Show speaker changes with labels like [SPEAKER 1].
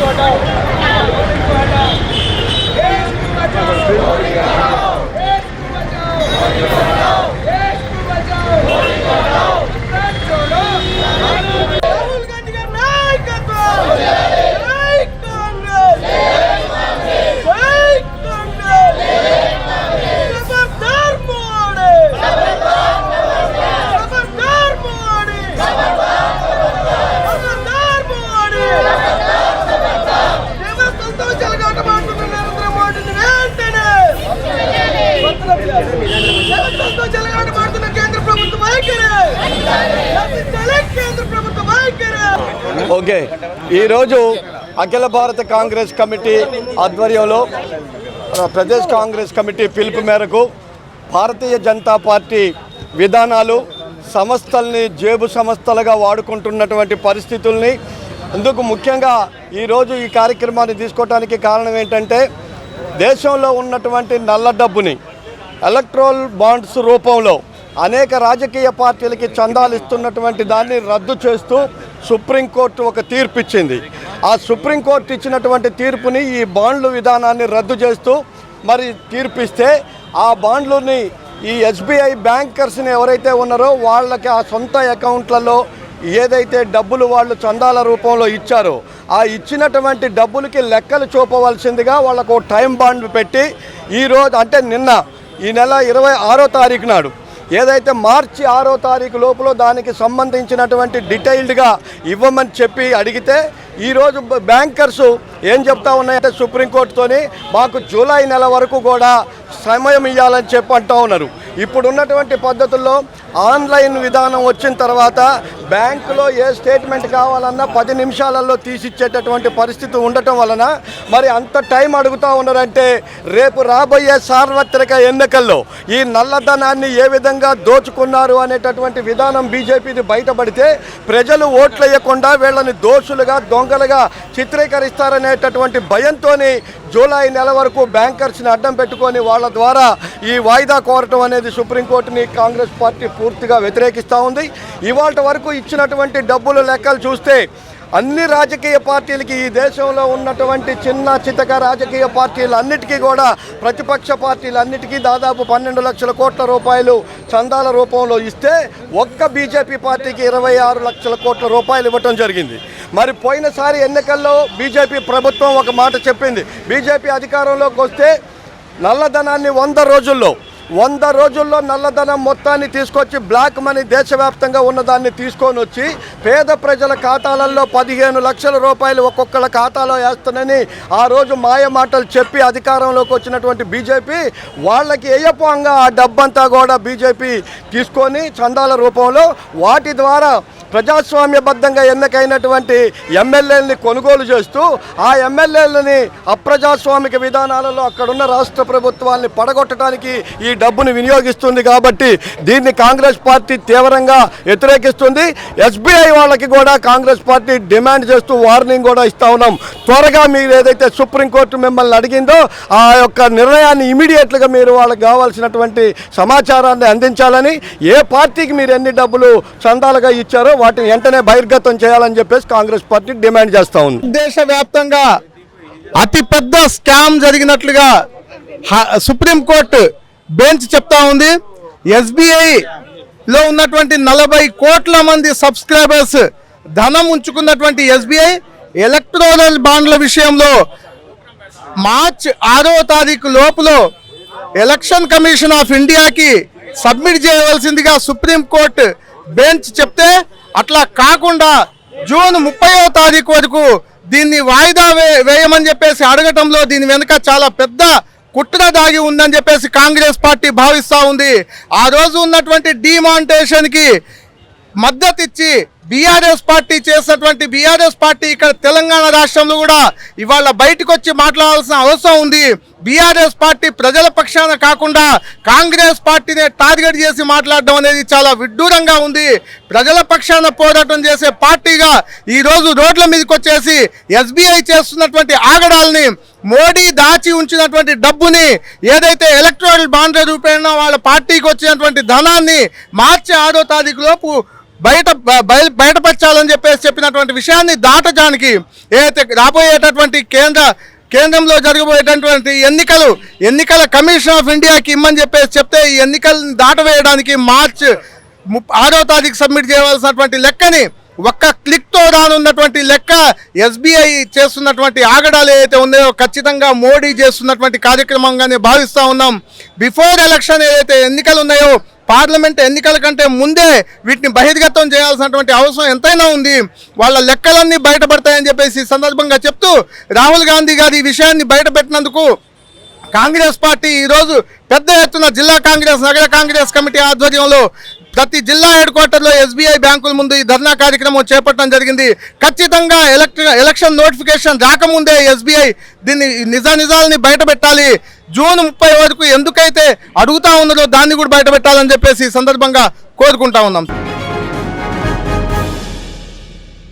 [SPEAKER 1] ছোট ఓకే. ఈరోజు అఖిల భారత కాంగ్రెస్ కమిటీ ఆధ్వర్యంలో ప్రదేశ్ కాంగ్రెస్ కమిటీ పిలుపు మేరకు భారతీయ జనతా పార్టీ విధానాలు సంస్థల్ని జేబు సంస్థలుగా వాడుకుంటున్నటువంటి పరిస్థితుల్ని అందుకు ముఖ్యంగా ఈరోజు ఈ కార్యక్రమాన్ని తీసుకోవడానికి కారణం ఏంటంటే దేశంలో ఉన్నటువంటి నల్ల డబ్బుని ఎలక్ట్రోల్ బాండ్స్ రూపంలో అనేక రాజకీయ పార్టీలకి చందాలు ఇస్తున్నటువంటి దాన్ని రద్దు చేస్తూ సుప్రీంకోర్టు ఒక తీర్పు ఇచ్చింది ఆ సుప్రీంకోర్టు ఇచ్చినటువంటి తీర్పుని ఈ బాండ్లు విధానాన్ని రద్దు చేస్తూ మరి తీర్పిస్తే ఆ బాండ్లని ఈ ఎస్బీఐ బ్యాంకర్స్ని ఎవరైతే ఉన్నారో వాళ్ళకి ఆ సొంత అకౌంట్లలో ఏదైతే డబ్బులు వాళ్ళు చందాల రూపంలో ఇచ్చారో ఆ ఇచ్చినటువంటి డబ్బులకి లెక్కలు చూపవలసిందిగా వాళ్ళకు టైం బాండ్ పెట్టి ఈరోజు అంటే నిన్న ఈ నెల ఇరవై ఆరో తారీఖు నాడు ఏదైతే మార్చి ఆరో తారీఖు లోపల దానికి సంబంధించినటువంటి డీటెయిల్డ్గా ఇవ్వమని చెప్పి అడిగితే ఈరోజు బ్యాంకర్సు బ్యాంకర్స్ ఏం చెప్తా ఉన్నాయంటే సుప్రీంకోర్టుతోని మాకు జూలై నెల వరకు కూడా సమయం ఇవ్వాలని చెప్పి అంటూ ఉన్నారు. ఇప్పుడున్నటువంటి పద్ధతుల్లో ఆన్లైన్ విధానం వచ్చిన తర్వాత బ్యాంకులో ఏ స్టేట్మెంట్ కావాలన్నా పది నిమిషాలలో తీసిచ్చేటటువంటి పరిస్థితి ఉండటం వలన మరి అంత టైం అడుగుతూ ఉన్నారంటే రేపు రాబోయే సార్వత్రిక ఎన్నికల్లో ఈ నల్లధనాన్ని ఏ విధంగా దోచుకున్నారు అనేటటువంటి విధానం బీజేపీది బయటపడితే ప్రజలు ఓట్లు వేయకుండా వీళ్ళని దోషులుగా దొంగలుగా అనేటటువంటి భయంతోనే జూలై నెల వరకు బ్యాంకర్స్ని అడ్డం పెట్టుకొని వాళ్ళ ద్వారా ఈ వాయిదా కోరటం అనేది సుప్రీంకోర్టుని కాంగ్రెస్ పార్టీ పూర్తిగా వ్యతిరేకిస్తూ ఉంది. ఇవాళ వరకు ఇచ్చినటువంటి డబ్బులు లెక్కలు చూస్తే అన్ని రాజకీయ పార్టీలకి ఈ దేశంలో ఉన్నటువంటి చిన్న చితక రాజకీయ పార్టీలన్నిటికీ కూడా ప్రతిపక్ష పార్టీలు అన్నిటికీ దాదాపు పన్నెండు లక్షల కోట్ల రూపాయలు చందాల రూపంలో ఇస్తే ఒక్క బీజేపీ పార్టీకి ఇరవై ఆరు లక్షల కోట్ల రూపాయలు ఇవ్వటం జరిగింది. మరి పోయినసారి ఎన్నికల్లో బీజేపీ ప్రభుత్వం ఒక మాట చెప్పింది. బీజేపీ అధికారంలోకి వస్తే నల్లధనాన్ని వంద రోజుల్లో వంద రోజుల్లో నల్లధనం మొత్తాన్ని తీసుకొచ్చి బ్లాక్ మనీ దేశవ్యాప్తంగా ఉన్నదాన్ని తీసుకొని వచ్చి పేద ప్రజల ఖాతాలలో పదిహేను లక్షల రూపాయలు ఒక్కొక్కళ్ళ ఖాతాలో వేస్తానని ఆ రోజు మాయ మాటలు చెప్పి అధికారంలోకి వచ్చినటువంటి బీజేపీ వాళ్ళకి ఏయపోంగా ఆ డబ్బంతా కూడా బీజేపీ తీసుకొని చందాల రూపంలో వాటి ద్వారా ప్రజాస్వామ్యబద్ధంగా ఎన్నికైనటువంటి ఎమ్మెల్యేలని కొనుగోలు చేస్తూ ఆ ఎమ్మెల్యేలని అప్రజాస్వామిక విధానాలలో అక్కడున్న రాష్ట్ర ప్రభుత్వాన్ని పడగొట్టడానికి ఈ డబ్బును వినియోగిస్తుంది కాబట్టి దీన్ని కాంగ్రెస్ పార్టీ తీవ్రంగా వ్యతిరేకిస్తుంది. ఎస్బీఐ వాళ్ళకి కూడా కాంగ్రెస్ పార్టీ డిమాండ్ చేస్తూ వార్నింగ్ కూడా ఇస్తా ఉన్నాం. త్వరగా మీరు ఏదైతే సుప్రీంకోర్టు మిమ్మల్ని అడిగిందో ఆ యొక్క నిర్ణయాన్ని ఇమీడియట్గా మీరు వాళ్ళకి కావాల్సినటువంటి సమాచారాన్ని అందించాలని ఏ పార్టీకి మీరు ఎన్ని డబ్బులు చందాలుగా ఇచ్చారో వాటిని వెంటనే బహిర్గతం చేయాలని చెప్పేసి కాంగ్రెస్ పార్టీ డిమాండ్ చేస్తూ ఉంది.
[SPEAKER 2] దేశవ్యాప్తంగా అతిపెద్ద స్కామ్ జరిగినట్లుగా సుప్రీంకోర్టు బెంచ్ చెప్తా ఉంది. ఎస్బీఐ లో ఉన్నటువంటి నలభై కోట్ల మంది సబ్స్క్రైబర్స్ ధనం ఉంచుకున్నటువంటి ఎస్బీఐ ఎలక్ట్రోనల్ బాండ్ల విషయంలో మార్చ్ ఆరో తారీఖు లోపులో ఎలక్షన్ కమిషన్ ఆఫ్ ఇండియాకి సబ్మిట్ చేయవలసిందిగా సుప్రీంకోర్టు బెంచ్ చెప్తే అట్లా కాకుండా జూన్ ముప్పైవ తారీఖు వరకు దీన్ని వాయిదా వే- వేయమని చెప్పేసి అడగటంలో దీని వెనుక చాలా పెద్ద కుట్ర దాగి ఉందని చెప్పేసి కాంగ్రెస్ పార్టీ భావిస్తూ ఉంది. ఆ రోజు ఉన్నటువంటి డిమాంటేషన్కి మద్దతు ఇచ్చి బీఆర్ఎస్ పార్టీ చేసినటువంటి బీఆర్ఎస్ పార్టీ ఇక్కడ తెలంగాణ రాష్ట్రంలో కూడా ఇవాళ బయటకు వచ్చి మాట్లాడాల్సిన అవసరం ఉంది. బీఆర్ఎస్ పార్టీ ప్రజల పక్షాన కాకుండా కాంగ్రెస్ పార్టీనే టార్గెట్ చేసి మాట్లాడడం అనేది చాలా విడ్డూరంగా ఉంది. ప్రజల పక్షాన పోరాటం చేసే పార్టీగా ఈ రోజు రోడ్ల మీదకి వచ్చేసి ఎస్బీఐ చేస్తున్నటువంటి ఆగడాల్ని మోడీ దాచి ఉంచినటువంటి డబ్బుని ఏదైతే ఎలక్ట్రానిక్ బాండ్ల రూపేణ వాళ్ళ పార్టీకి వచ్చినటువంటి ధనాన్ని మార్చి ఆరో తారీఖు లోపు బయట బయ- బయటపరచాలని చెప్పేసి చెప్పినటువంటి విషయాన్ని దాటడానికి ఏదైతే రాబోయేటటువంటి కేంద్ర కేంద్రంలో జరగబోయేటటువంటి ఎన్నికలు ఎన్నికల కమిషన్ ఆఫ్ ఇండియాకి ఇమ్మని చెప్పేసి చెప్తే ఈ ఎన్నికలను దాటవేయడానికి మార్చ్ ఆరో తారీఖు సబ్మిట్ చేయవలసినటువంటి లెక్కని ఒక్క క్లిక్తో రానున్నటువంటి లెక్క ఎస్బీఐ చేస్తున్నటువంటి ఆగడాలు ఏదైతే ఉన్నాయో ఖచ్చితంగా మోడీ చేస్తున్నటువంటి కార్యక్రమంగానే భావిస్తూ ఉన్నాం. బిఫోర్ ఎలక్షన్ ఏదైతే ఎన్నికలు ఉన్నాయో పార్లమెంట్ ఎన్నికల కంటే ముందే వీటిని బహిర్గతం చేయాల్సినటువంటి అవసరం ఎంతైనా ఉంది. వాళ్ళ లెక్కలన్నీ బయటపడతాయని చెప్పేసి సందర్భంగా చెప్తూ రాహుల్ గాంధీ గారు ఈ విషయాన్ని బయటపెట్టినందుకు కాంగ్రెస్ పార్టీ ఈరోజు పెద్ద ఎత్తున జిల్లా కాంగ్రెస్ నగర కాంగ్రెస్ కమిటీ ఆధ్వర్యంలో ప్రతి జిల్లా హెడ్ క్వార్టర్లో ఎస్బీఐ బ్యాంకుల ముందు ఈ ధర్నా కార్యక్రమం చేపట్టడం జరిగింది. ఖచ్చితంగా ఎలక్ట్ర ఎలక్షన్ నోటిఫికేషన్ రాకముందే ఎస్బీఐ దీన్ని నిజానిజాలని బయటపెట్టాలి. జూన్ ముప్పై వరకు ఎందుకైతే అడుగుతా ఉన్నదో దాన్ని కూడా బయట పెట్టాలని చెప్పేసి ఈ సందర్భంగా కోరుకుంటా ఉన్నాం.